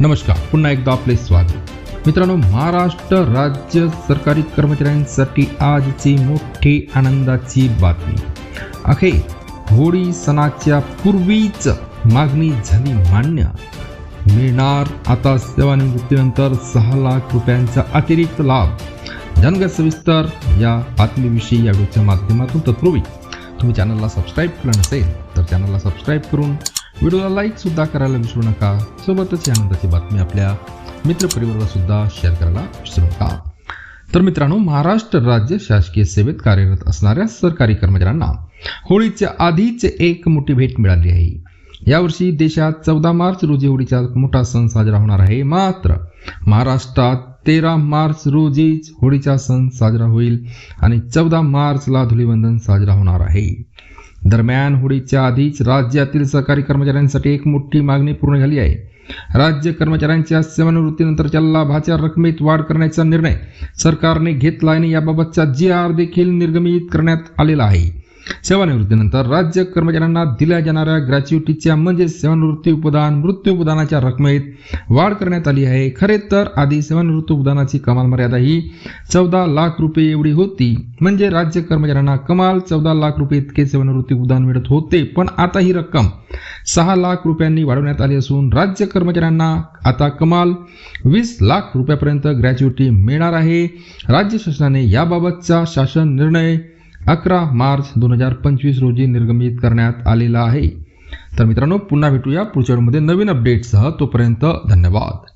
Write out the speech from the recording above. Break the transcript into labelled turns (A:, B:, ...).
A: नमस्कार पुन्हा एकदा आपले स्वागत. मित्रांनो महाराष्ट्र राज्य सरकारी कर्मचाऱ्यांसाठी आजची मोठी आनंदाची बातमी. अखे होळी सणाच्या पूर्वीच मागणी झाली मान्य. मिळणार आता सेवानिवृत्तीनंतर सहा लाख रुपयांचा अतिरिक्त लाभ. जनग सविस्तर या बातमीविषयी या व्हिडिओच्या माध्यमातून तत्पूर्वी तुम्ही चॅनलला सबस्क्राईब केलं नसेल तर चॅनलला सबस्क्राईब करून व्हिडिओला लाईक सुद्धा करायला विसरू नका. सोबतच ही आनंदाची बातमी आपल्या मित्रपरिवाराला सुद्धा शेअर करायला विसरू नका. तर मित्रांनो महाराष्ट्र राज्य शासकीय सेवेत कार्यरत असणाऱ्या सरकारी कर्मचाऱ्यांना होळीच्या आधीच एक मोठी भेट मिळाली आहे. यावर्षी देशात चौदा मार्च रोजी होळीचा मोठा सण साजरा होणार आहे. मात्र महाराष्ट्रात तेरा मार्च रोजीच होळीचा सण साजरा होईल आणि चौदा मार्चला धुलीवंदन साजरा होणार आहे. दरम्यान होळीच्या आधीच राज्यातील सरकारी कर्मचाऱ्यांसाठी एक मोठी मागणी पूर्ण झाली आहे. राज्य कर्मचाऱ्यांच्या सेवानिवृत्तीनंतरच्या लाभाच्या रकमेत वाढ करण्याचा निर्णय सरकारने घेतला आणि याबाबतचा जी आर देखील निर्गमित करण्यात आलेला आहे. सेवानिवृत्तीनंतर राज्य कर्मचाऱ्यांना दिल्या जाणाऱ्या ग्रॅच्युटीच्या म्हणजे सेवानिवृत्ती उपदान मृत्यू उपदानाच्या रकमेत वाढ करण्यात आली आहे. खरे तर आधी सेवानिवृत्ती उपदानाची कमाल मर्यादा ही चौदा लाख रुपये एवढी होती. म्हणजे राज्य कर्मचाऱ्यांना कमाल चौदा लाख रुपये इतके सेवानिवृत्ती उपदान मिळत होते. पण आता ही रक्कम सहा लाख रुपयांनी वाढवण्यात आली असून राज्य कर्मचाऱ्यांना आता कमाल वीस लाख रुपयापर्यंत ग्रॅच्युटी मिळणार आहे. राज्य शासनाने याबाबतचा शासन निर्णय अकरा मार्च दोन हजार पंचवीस रोजी निर्गमित करण्यात आलेला आहे. तर मित्रांनो पुन्हा भेटूया पुढच्या व्हिडिओमध्ये नवीन अपडेटसह तोपर्यंत धन्यवाद.